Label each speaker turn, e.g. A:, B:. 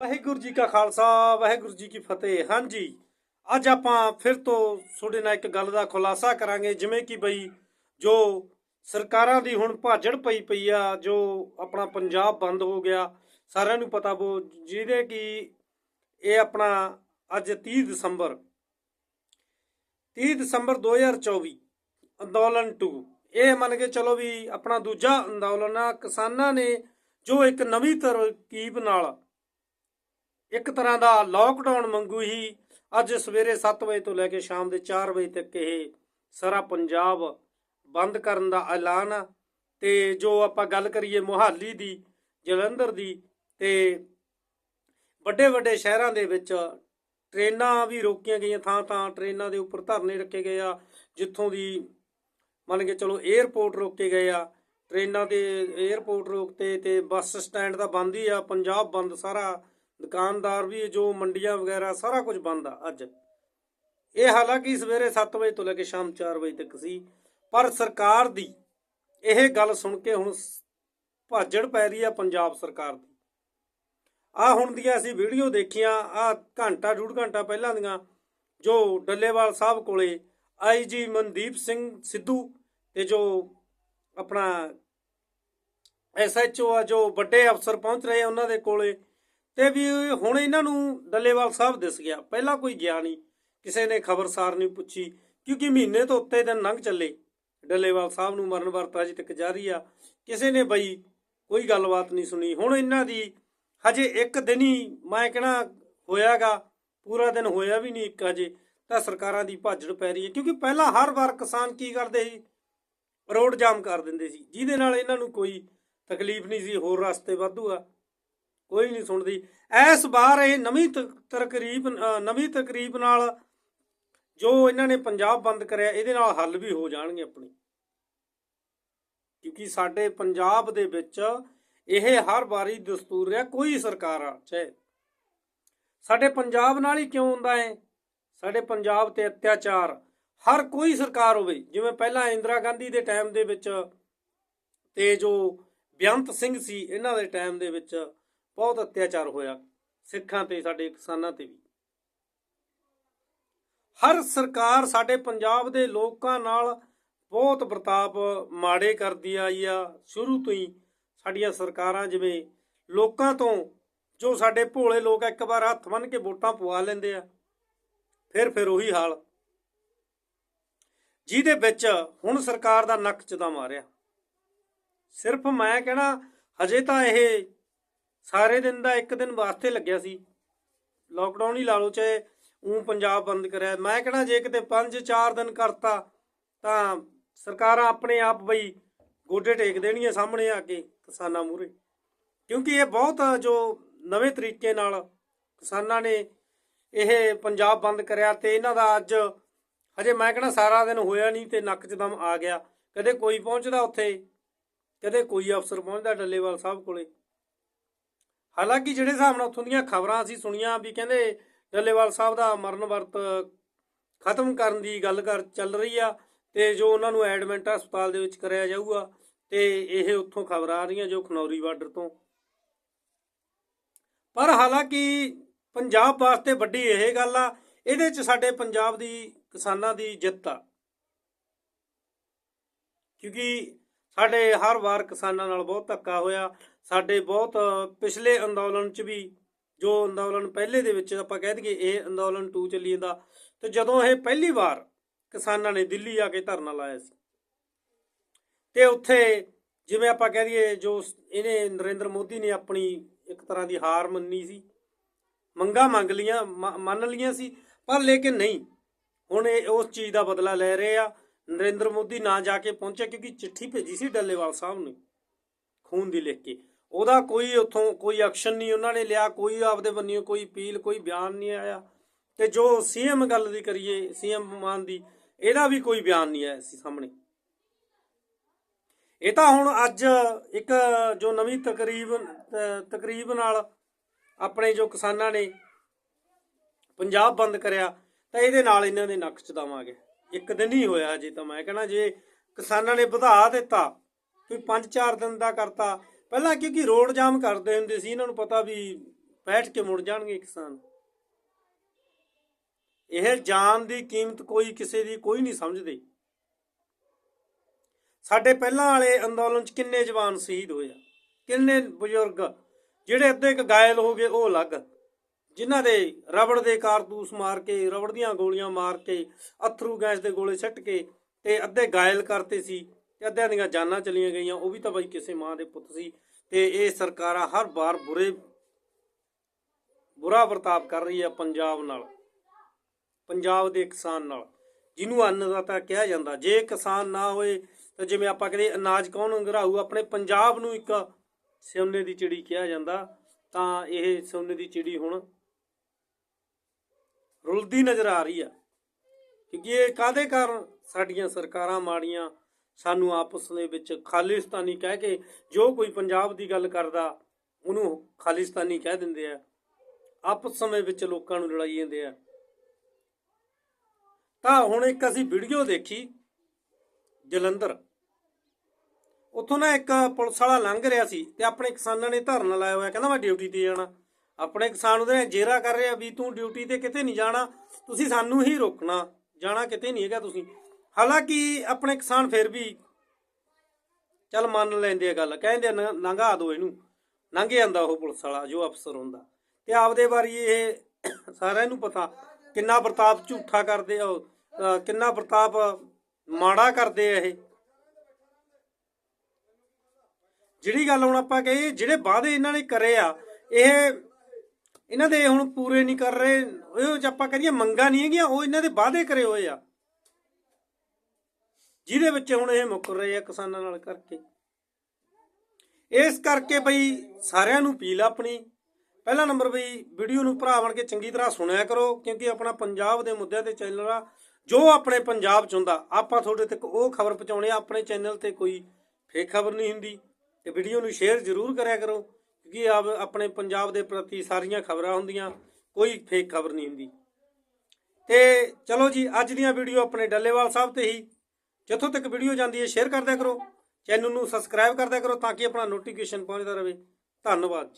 A: ਵਾਹਿਗੁਰੂ ਜੀ ਕਾ ਖਾਲਸਾ, ਵਾਹਿਗੁਰੂ ਜੀ ਕੀ ਫਤਿਹ। ਹਾਂਜੀ, ਅੱਜ ਆਪਾਂ ਫਿਰ ਤੋਂ ਤੁਹਾਡੇ ਨਾਲ ਇੱਕ ਗੱਲ ਦਾ ਖੁਲਾਸਾ ਕਰਾਂਗੇ, ਜਿਵੇਂ ਕਿ ਬਈ ਜੋ ਸਰਕਾਰਾਂ ਦੀ ਹੁਣ ਭਾਜੜ ਪਈ ਪਈ ਆ, ਜੋ ਆਪਣਾ ਪੰਜਾਬ ਬੰਦ ਹੋ ਗਿਆ, ਸਾਰਿਆਂ ਨੂੰ ਪਤਾ ਬੋ, ਜਿਹਦੇ ਕਿ ਇਹ ਆਪਣਾ ਅੱਜ 30 ਦਸੰਬਰ 30 ਦਸੰਬਰ 2024 ਅੰਦੋਲਨ 2 ਇਹ ਮੰਨ ਕੇ ਚਲੋ ਵੀ ਆਪਣਾ ਦੂਜਾ ਅੰਦੋਲਨ ਆ, ਕਿਸਾਨਾਂ ਨੇ ਜੋ ਇੱਕ ਨਵੀਂ ਤਰਕੀਬ ਨਾਲ ਇੱਕ ਤਰ੍ਹਾਂ ਦਾ ਲੋਕਡਾਊਨ ਮੰਗੂ ਹੀ ਅੱਜ ਸਵੇਰੇ 7 ਵਜੇ ਤੋਂ ਲੈ ਕੇ ਸ਼ਾਮ ਦੇ 4 ਵਜੇ ਤੱਕ ਇਹ ਸਾਰਾ ਪੰਜਾਬ ਬੰਦ ਕਰਨ ਦਾ ਐਲਾਨ ਆ। ਤੇ ਜੋ ਆਪਾਂ ਗੱਲ ਕਰੀਏ ਮੁਹਾਲੀ ਦੀ, ਜਲੰਧਰ ਦੀ ਤੇ ਵੱਡੇ ਵੱਡੇ ਸ਼ਹਿਰਾਂ ਦੇ ਵਿੱਚ ਟ੍ਰੇਨਾਂ ਵੀ ਰੋਕੀਆਂ ਗਈਆਂ ਥਾਂ ਥਾਂ, ਟ੍ਰੇਨਾਂ ਦੇ ਉੱਪਰ ਧਰਨੇ ਰੱਖੇ ਗਏ ਆ, ਜਿੱਥੋਂ ਦੀ ਮੰਨ ਕੇ ਚਲੋ 에ਅਰਪੋਰਟ ਰੋਕੇ ਗਏ ਆ, ਟ੍ਰੇਨਾਂ ਦੇ 에ਅਰਪੋਰਟ ਰੋਕਤੇ ਤੇ ਬੱਸ ਸਟੈਂਡ ਤਾਂ ਬੰਦ ਹੀ ਆ, ਪੰਜਾਬ ਬੰਦ ਸਾਰਾ ਦੁਕਾਨਦਾਰ ਵੀ, ਜੋ ਮੰਡੀਆਂ ਵਗੈਰਾ, ਸਾਰਾ ਕੁਝ ਬੰਦ ਆ ਅੱਜ। ਇਹ ਹਾਲਾਂਕਿ ਸਵੇਰੇ 7 ਵਜੇ ਤੋਂ ਲੈ ਕੇ ਸ਼ਾਮ 4 ਵਜੇ ਤੱਕ ਸੀ, ਪਰ ਸਰਕਾਰ ਦੀ ਇਹ ਗੱਲ ਸੁਣ ਕੇ ਹੁਣ ਭਾਜੜ ਪੈ ਰਹੀ ਆ ਪੰਜਾਬ ਸਰਕਾਰ ਦੀ। ਆ ਹੁਣ ਦੀਆਂ ਅਸੀਂ ਵੀਡੀਓ ਦੇਖੀਆਂ, ਆ ਘੰਟਾ, ਡੂਢ ਘੰਟਾ ਪਹਿਲਾਂ ਦੀਆਂ, ਜੋ ਡੱਲੇਵਾਲ ਸਾਹਿਬ ਕੋਲੇ ਆਈਜੀ ਮਨਦੀਪ ਸਿੰਘ ਸਿੱਧੂ ਤੇ ਜੋ ਆਪਣਾ ਐਸਐਚਓ ਆ, ਜੋ ਵੱਡੇ ਅਫਸਰ ਪਹੁੰਚ ਰਹੇ ਉਹਨਾਂ ਦੇ ਕੋਲੇ ਤੇ ਵੀ ਹੁਣ ਇਹਨਾਂ ਨੂੰ ਡੱਲੇਵਾਲ ਸਾਹਿਬ ਦਿਸ ਗਿਆ। ਪਹਿਲਾਂ ਕੋਈ ਗਿਆ ਨਹੀਂ। ਕਿਸੇ ਨੇ ਖਬਰਸਾਰ ਨਹੀਂ ਪੁੱਛੀ, ਕਿਉਂਕਿ ਮਹੀਨੇ ਤੋਂ ਉੱਤੇ ਦਿਨ ਲੰਘ ਚੱਲੇ। ਡੱਲੇਵਾਲ ਸਾਹਿਬ ਨੂੰ ਮਰਨ ਵਰਤ ਅਜੇ ਤੱਕ ਜਾਰੀ ਆ। ਕਿਸੇ ਨੇ ਬਈ ਕੋਈ ਗੱਲਬਾਤ ਨਹੀਂ ਸੁਣੀ। ਹੁਣ ਇਹਨਾਂ ਦੀ ਹਜੇ ਇੱਕ ਦਿਨ ਹੀ ਮੈਂ ਕਹਿਣਾ ਹੋਇਆਗਾ, ਪੂਰਾ ਦਿਨ ਹੋਇਆ ਵੀ ਨਹੀਂ ਇੱਕ ਹਜੇ, ਤਾਂ ਸਰਕਾਰਾਂ ਦੀ ਭਾਜੜ ਪੈ ਰਹੀ ਹੈ। ਕਿਉਂਕਿ ਪਹਿਲਾਂ ਹਰ ਵਾਰ ਕਿਸਾਨ ਕੀ ਕਰਦੇ ਸੀ? ਰੋਡ ਜਾਮ ਕਰ ਦਿੰਦੇ ਸੀ। ਜਿਹਦੇ ਨਾਲ ਇਹਨਾਂ ਨੂੰ ਕੋਈ ਤਕਲੀਫ ਨਹੀਂ ਸੀ, ਹੋਰ ਰਸਤੇ ਵਾਧੂ ਆ। ਕੋਈ ਨਹੀਂ ਸੁਣਦੀ। ਐਸ ਵਾਰ ਇਹ ਨਵੀਂ ਤ- ਤਰਕਰੀਬ ਨਵੀਂ ਤਕਰੀਬ ਨਾਲ ਜੋ ਇਹਨਾਂ ਨੇ ਪੰਜਾਬ ਬੰਦ ਕਰਿਆ, ਇਹਦੇ ਨਾਲ ਹੱਲ ਵੀ ਹੋ ਜਾਣਗੇ ਆਪਣੀ। ਕਿਉਂਕਿ ਸਾਡੇ ਪੰਜਾਬ ਦੇ ਵਿੱਚ ਇਹ ਹਰ ਵਾਰੀ ਦਸਤੂਰ ਰਿਹਾ, ਕੋਈ ਸਰਕਾਰ ਆ, ਚਾਹੇ ਸਾਡੇ ਪੰਜਾਬ ਨਾਲ ਹੀ ਕਿਉਂ ਹੁੰਦਾ ਹੈ ਸਾਡੇ ਪੰਜਾਬ ਤੇ ਅਤਿਆਚਾਰ, ਹਰ ਕੋਈ ਸਰਕਾਰ ਹੋਵੇ, ਜਿਵੇਂ ਪਹਿਲਾਂ ਇੰਦਰਾ ਗਾਂਧੀ ਦੇ ਟਾਈਮ ਦੇ ਵਿੱਚ ਤੇ ਜੋ ਬੇਅੰਤ ਸਿੰਘ ਸੀ, ਇਹਨਾਂ ਦੇ ਟਾਈਮ ਦੇ ਵਿੱਚ ਬਹੁਤ ਅਤਿਆਚਾਰ ਹੋਇਆ, ਸਿੱਖਾਂ ਤੇ, ਸਾਡੇ ਕਿਸਾਨਾਂ ਤੇ ਵੀ। ਹਰ ਸਰਕਾਰ ਸਾਡੇ ਪੰਜਾਬ ਦੇ ਲੋਕਾਂ ਨਾਲ ਬਹੁਤ ਵਰਤਾਪ ਮਾੜੇ ਕਰਦੀ ਆਈ ਆ। ਸ਼ੁਰੂ ਤੋਂ ਹੀ ਸਾਡੀਆਂ ਸਰਕਾਰਾਂ ਜਿਵੇਂ ਲੋਕਾਂ ਤੋਂ ਜੋ ਸਾਡੇ ਭੋਲੇ ਲੋਕ ਇੱਕ ਵਾਰ ਹੱਥ ਬੰਨ ਕੇ ਵੋਟਾਂ ਪਵਾ ਲੈਂਦੇ ਆ, ਫਿਰ ਫਿਰ ਉਹੀ ਹਾਲ। ਜਿਹਦੇ ਵਿੱਚ ਹੁਣ ਸਰਕਾਰ ਦਾ ਨੱਕ ਚਦਾ ਮਾਰਿਆ। ਸਿਰਫ ਮੈਂ ਕਹਿਣਾ, ਹਜੇ ਤਾਂ ਇਹ ਸਾਰੇ ਦਿਨ ਦਾ ਇੱਕ ਦਿਨ ਵਾਸਤੇ ਲੱਗਿਆ ਸੀ। ਲੋਕਡਾਊਨ ਹੀ ਲਾ ਲਓ, ਚਾਹੇ ਉਹ ਪੰਜਾਬ ਬੰਦ ਕਰਿਆ। ਮੈਂ ਕਹਿਣਾ, ਜੇ ਕਿਤੇ 5-4 ਦਿਨ ਕਰਤਾ, ਤਾਂ ਸਰਕਾਰਾਂ ਆਪਣੇ ਆਪ ਬਈ ਗੋਡੇ ਟੇਕ ਦੇਣੀਆਂ ਸਾਹਮਣੇ ਆ ਕੇ ਕਿਸਾਨਾਂ ਮੂਹਰੇ। ਕਿਉਂਕਿ ਇਹ ਬਹੁਤ ਜੋ ਨਵੇਂ ਤਰੀਕੇ ਨਾਲ ਕਿਸਾਨਾਂ ਨੇ ਇਹ ਪੰਜਾਬ ਬੰਦ ਕਰਿਆ ਤੇ ਇਹਨਾਂ ਦਾ ਅੱਜ ਹਜੇ ਮੈਂ ਕਹਿੰਦਾ ਸਾਰਾ ਦਿਨ ਹੋਇਆ ਨਹੀਂ ਤੇ ਨੱਕ 'ਚ ਦਮ ਆ ਗਿਆ। ਕਦੇ ਕੋਈ ਪਹੁੰਚਦਾ ਉੱਥੇ, ਕਦੇ ਕੋਈ ਅਫਸਰ ਪਹੁੰਚਦਾ, ਡੱਲੇਵਾਲ ਸਾਹਿਬ ਕੋਲੇ। ਹਾਲਾਂਕਿ ਜਿਹੜੇ ਹਿਸਾਬ ਨਾਲ ਉੱਥੋਂ ਦੀਆਂ ਖਬਰਾਂ ਅਸੀਂ ਸੁਣੀਆਂ ਵੀ ਕਹਿੰਦੇ ਡੱਲੇਵਾਲ ਸਾਹਿਬ ਦਾ ਮਰਨ ਵਰਤ ਖਤਮ ਕਰਨ ਦੀ ਗੱਲ ਕਰ ਚੱਲ ਰਹੀ ਆ ਤੇ ਜੋ ਉਹਨਾਂ ਨੂੰ ਐਡਮਿਟ ਹਸਪਤਾਲ ਦੇ ਵਿੱਚ ਕਰਿਆ ਜਾਊਗਾ ਤੇ ਇਹ ਉੱਥੋਂ ਖਬਰਾਂ ਆ ਰਹੀਆਂ ਜੋ ਖਨੌਰੀ ਬਾਰਡਰ ਤੋਂ। ਪਰ ਹਾਲਾਂਕਿ ਪੰਜਾਬ ਵਾਸਤੇ ਵੱਡੀ ਇਹ ਗੱਲ ਆ, ਇਹਦੇ ਚ ਸਾਡੇ ਪੰਜਾਬ ਦੀ ਕਿਸਾਨਾਂ ਦੀ ਜਿੱਤ ਆ। ਕਿਉਂਕਿ ਸਾਡੇ ਹਰ ਵਾਰ ਕਿਸਾਨਾਂ ਨਾਲ ਬਹੁਤ ਧੱਕਾ ਹੋਇਆ। ਸਾਡੇ ਬਹੁਤ ਪਿਛਲੇ ਅੰਦੋਲਨ ਚ ਵੀ ਜੋ ਅੰਦੋਲਨ ਪਹਿਲੇ ਦੇ ਵਿੱਚ ਆਪਾਂ ਕਹਿ ਦਈਏ ਇਹ ਅੰਦੋਲਨ 2 ਚੱਲੀ ਜਾਂਦਾ। ਤੇ ਜਦੋਂ ਇਹ ਪਹਿਲੀ ਵਾਰ ਕਿਸਾਨਾਂ ਨੇ ਦਿੱਲੀ ਆ ਕੇ ਧਰਨਾ ਲਾਇਆ ਸੀ, ਤੇ ਉੱਥੇ ਜਿਵੇਂ ਆਪਾਂ ਕਹਿ ਦਈਏ ਜੋ ਇਹਨੇ ਨਰਿੰਦਰ ਮੋਦੀ ਨੇ ਆਪਣੀ ਇੱਕ ਤਰ੍ਹਾਂ ਦੀ ਹਾਰ ਮੰਨੀ ਸੀ। ਮੰਗਾ ਮੰਗ ਲੀਆਂ ਮੰਨ ਲੀਆਂ ਸੀ, ਪਰ ਲੇਕਿਨ ਨਹੀਂ। ਹੁਣ ਇਹ ਉਸ ਚੀਜ਼ ਦਾ ਬਦਲਾ ਲੈ ਰਹੇ ਆ। ਨਰਿੰਦਰ ਮੋਦੀ ਨਾ ਜਾ ਕੇ ਪਹੁੰਚਿਆ ਕਿਉਂਕਿ ਚਿੱਠੀ ਭੇਜੀ ਸੀ ਡੱਲੇਵਾਲ ਸਾਹਿਬ ਨੇ, ਖੂਨ ਦੀ ਲਿਖ ਕੇ। ਉਹਦਾ ਕੋਈ ਉਥੋਂ ਕੋਈ ਐਕਸ਼ਨ ਨਹੀਂ, ਉਹਨਾਂ ਨੇ ਲਿਆ, ਕੋਈ ਆਪਦੇ ਬੰਨਿਓ ਕੋਈ ਅਪੀਲ, ਕੋਈ ਬਿਆਨ ਨਹੀਂ ਆਇਆ। ਤੇ ਜੋ ਸੀਐਮ ਗੱਲ ਦੀ ਕਰੀਏ, ਸੀਐਮ ਮਾਨ ਦੀ, ਇਹਦਾ ਵੀ ਕੋਈ ਬਿਆਨ ਨਹੀਂ ਆਇਆ ਸੀ ਸਾਹਮਣੇ। ਇਹ ਤਾਂ ਹੁਣ ਅੱਜ ਇੱਕ ਜੋ ਨਵੀਂ ਤਕਰੀਬ ਤਕਰੀਬ ਨਾਲ ਆਪਣੇ ਜੋ ਕਿਸਾਨਾਂ ਨੇ ਪੰਜਾਬ ਬੰਦ ਕਰਿਆ, ਤਾਂ ਇਹਦੇ ਨਾਲ ਇਹਨਾਂ ਦੇ ਨੱਕ ਚ ਦਮ ਇੱਕ ਦਿਨ ਹੀ ਹੋਇਆ ਜੇ ਤਾਂ ਮੈਂ ਕਹਣਾ ਜੇ ਕਿਸਾਨਾਂ ਨੇ ਵਧਾ ਦਿੱਤਾ, ਕੋਈ 5-4 ਦਿਨ ਦਾ ਕਰਤਾ। ਪਹਿਲਾਂ ਕਿਉਂਕਿ ਰੋਡ ਜਾਮ ਕਰਦੇ ਹੁੰਦੇ ਸੀ, ਇਹਨਾਂ ਨੂੰ ਪਤਾ ਵੀ ਬੈਠ ਕੇ ਮੁੜ ਜਾਣਗੇ ਕਿਸਾਨ। ਇਹ ਜਾਨ ਦੀ ਕੀਮਤ ਕੋਈ ਕਿਸੇ ਦੀ ਕੋਈ ਨਹੀਂ ਸਮਝਦੇ। ਸਾਡੇ ਪਹਿਲਾਂ ਵਾਲੇ ਅੰਦੋਲਨ ਚ ਕਿੰਨੇ ਜਵਾਨ ਸ਼ਹੀਦ ਹੋਏ ਆ। ਕਿੰਨੇ ਬਜ਼ੁਰਗ, ਜਿਹੜੇ ਅੱਧੇ ਕ ਘਾਇਲ ਹੋ ਗਏ, ਉਹ ਅਲੱਗ। ਜਿਨ੍ਹਾਂ ਦੇ ਰਬੜ ਦੇ ਕਾਰਤੂਸ ਮਾਰ ਕੇ, ਰਬੜ ਦੀਆਂ ਗੋਲੀਆਂ ਮਾਰ ਕੇ, ਅਥਰੂ ਗੈਸ ਦੇ ਗੋਲੇ ਛੱਟ ਕੇ ਤੇ ਅੱਧੇ ਗਾਇਲ ਕਰਤੇ ਸੀ ਤੇ ਅੱਧਿਆਂ ਦੀਆਂ ਜਾਨਾਂ ਚਲੀਆਂ ਗਈਆਂ। ਉਹ ਵੀ ਤਾਂ ਬਈ ਕਿਸੇ ਮਾਂ ਦੇ ਪੁੱਤ ਸੀ ਤੇ ਇਹ ਸਰਕਾਰਾਂ ਹਰ ਵਾਰ ਬੁਰੇ, ਬੁਰਾ ਵਰਤਾਵ ਕਰ ਰਹੀ ਹੈ ਪੰਜਾਬ ਨਾਲ, ਪੰਜਾਬ ਦੇ ਕਿਸਾਨ ਨਾਲ, ਜਿਹਨੂੰ ਅੰਨਦਾਤਾ ਕਿਹਾ ਜਾਂਦਾ। ਜੇ ਕਿਸਾਨ ਨਾ ਹੋਏ ਤਾਂ ਜਿਵੇਂ ਆਪਾਂ ਕਹਿੰਦੇ ਅਨਾਜ ਕੌਣ ਅੰਗਰਾਊ? ਆਪਣੇ ਪੰਜਾਬ ਨੂੰ ਇੱਕ ਸੋਨੇ ਦੀ ਚਿੜੀ ਕਿਹਾ ਜਾਂਦਾ, ਤਾਂ ਇਹ ਸੋਨੇ ਦੀ ਚਿੜੀ ਹੁਣ ਰੁਲਦੀ ਨਜ਼ਰ ਆ ਰਹੀ ਆ। ਕਿਉਂਕਿ ਇਹ ਕਾਦੇ ਕਾਰਨ ਸਾਡੀਆਂ ਸਰਕਾਰਾਂ ਮਾੜੀਆਂ ਸਾਨੂੰ ਆਪਸ ਦੇ ਵਿੱਚ ਖਾਲਿਸਤਾਨੀ ਕਹਿ ਕੇ ਜੋ ਕੋਈ ਪੰਜਾਬ ਦੀ ਗੱਲ ਕਰਦਾ, ਉਹਨੂੰ ਖਾਲਿਸਤਾਨੀ ਕਹਿ ਦਿੰਦੇ ਆ। ਆਪਸ ਸਮੇਂ ਵਿੱਚ ਲੋਕਾਂ ਨੂੰ ਲੜਾਈ ਜਾਂਦੇ ਆ। ਤਾਂ ਹੁਣ ਇੱਕ ਅਸੀਂ ਵੀਡੀਓ ਦੇਖੀ, ਜਲੰਧਰ। ਉੱਥੋਂ ਨਾ ਇੱਕ ਪੁਲਿਸ ਵਾਲਾ ਲੰਘ ਰਿਹਾ ਸੀ ਤੇ ਆਪਣੇ ਕਿਸਾਨਾਂ ਨੇ ਧਰਨਾ ਲਾਇਆ ਹੋਇਆ, ਕਹਿੰਦਾ ਮੈਂ ਡਿਊਟੀ ਤੇ ਜਾਣਾ। ਆਪਣੇ ਕਿਸਾਨ ਉਹਦੇ ਨਾਲ ਜੇਰਾ ਕਰ ਰਿਹਾ ਵੀ ਤੂੰ ਡਿਊਟੀ ਤੇ ਕਿਤੇ ਨਹੀਂ ਜਾਣਾ, ਤੁਸੀਂ ਸਾਨੂੰ ਹੀ ਰੋਕਣਾ, ਜਾਣਾ ਕਿਤੇ ਨਹੀਂ ਹੈਗਾ ਤੁਸੀਂ। ਹਾਲਾਂਕਿ ਆਪਣੇ ਕਿਸਾਨ ਫਿਰ ਵੀ ਚੱਲ ਮੰਨ ਲੈਂਦੇ ਆ ਗੱਲ, ਕਹਿੰਦੇ ਲੰਘਾ ਦਿਓ ਇਹਨੂੰ ਲੰਘ ਜਾਂਦਾ ਉਹ ਪੁਲਿਸ ਵਾਲਾ, ਜੋ ਅਫਸਰ ਹੁੰਦਾ। ਤੇ ਆਪਦੇ ਵਾਰੀ ਇਹ ਸਾਰਿਆਂ ਨੂੰ ਪਤਾ ਕਿੰਨਾ ਵਰਤਾਪ ਝੂਠਾ ਕਰਦੇ ਆ ਕਿੰਨਾ ਵਰਤਾਪ ਮਾੜਾ ਕਰਦੇ ਆ ਇਹ। ਜਿਹੜੀ ਗੱਲ ਹੁਣ ਆਪਾਂ ਕਹੀਏ, ਜਿਹੜੇ ਵਾਅਦੇ ਇਹਨਾਂ ਨੇ ਕਰੇ ਆ, ਇਹ ਇਹਨਾਂ ਦੇ ਹੁਣ ਪੂਰੇ ਨਹੀਂ ਕਰ ਰਹੇ, ਉਹ ਜੇ ਆਪਾਂ ਕਹੀਏ ਮੰਗਾ ਨਹੀਂ ਹੈਗੀਆਂ, ਉਹ ਇਹਨਾਂ ਦੇ ਵਾਅਦੇ ਕਰੇ ਹੋਏ ਆ। ਜਿਹਦੇ ਵਿੱਚ ਹੁਣ ਇਹ ਮੁੱਕਰ ਰਹੇ ਆ ਕਿਸਾਨਾਂ ਨਾਲ ਕਰਕੇ। ਇਸ ਕਰਕੇ ਬਈ ਸਾਰਿਆਂ ਨੂੰ ਅਪੀਲ ਆ ਆਪਣੀ। ਪਹਿਲਾ ਨੰਬਰ ਬਈ ਵੀਡੀਓ ਨੂੰ ਭਰਾ ਬਣ ਕੇ ਚੰਗੀ ਤਰ੍ਹਾਂ ਸੁਣਿਆ ਕਰੋ, ਕਿਉਂਕਿ ਆਪਣਾ ਪੰਜਾਬ ਦੇ ਮੁੱਦਿਆਂ ਤੇ ਚੈਨਲ ਆ। ਜੋ ਆਪਣੇ ਪੰਜਾਬ ਚ ਹੁੰਦਾ, ਆਪਾਂ ਤੁਹਾਡੇ ਤੱਕ ਉਹ ਖਬਰ ਪਹੁੰਚਾਉਣੇ ਆ, ਆਪਣੇ ਚੈਨਲ ਤੇ ਕੋਈ ਫੇਕ ਖਬਰ ਨਹੀਂ ਹੁੰਦੀ। ਤੇ ਵੀਡੀਓ ਨੂੰ ਸ਼ੇਅਰ ਜ਼ਰੂਰ ਕਰਿਆ ਕਰੋ। ਕਿਉਂਕਿ ਆਪ ਆਪਣੇ ਪੰਜਾਬ ਦੇ ਪ੍ਰਤੀ ਸਾਰੀਆਂ ਖਬਰਾਂ ਹੁੰਦੀਆਂ, ਕੋਈ ਫੇਕ ਖਬਰ ਨਹੀਂ ਹੁੰਦੀ। ਤੇ ਚਲੋ ਜੀ, ਅੱਜ ਦੀਆਂ ਵੀਡੀਓ ਆਪਣੇ ਡੱਲੇਵਾਲ ਸਾਹਿਬ ਤੇ ਹੀ। ਜਿੱਥੋਂ ਤੱਕ ਵੀਡੀਓ ਜਾਂਦੀ ਹੈ ਸ਼ੇਅਰ ਕਰਦਿਆ ਕਰੋ। ਚੈਨਲ ਨੂੰ ਸਬਸਕ੍ਰਾਈਬ ਕਰਦਿਆ ਕਰੋ ਤਾਂ ਕਿ ਆਪਣਾ ਨੋਟੀਫਿਕੇਸ਼ਨ ਪਹੁੰਚਦਾ ਰਹੇ। ਧੰਨਵਾਦ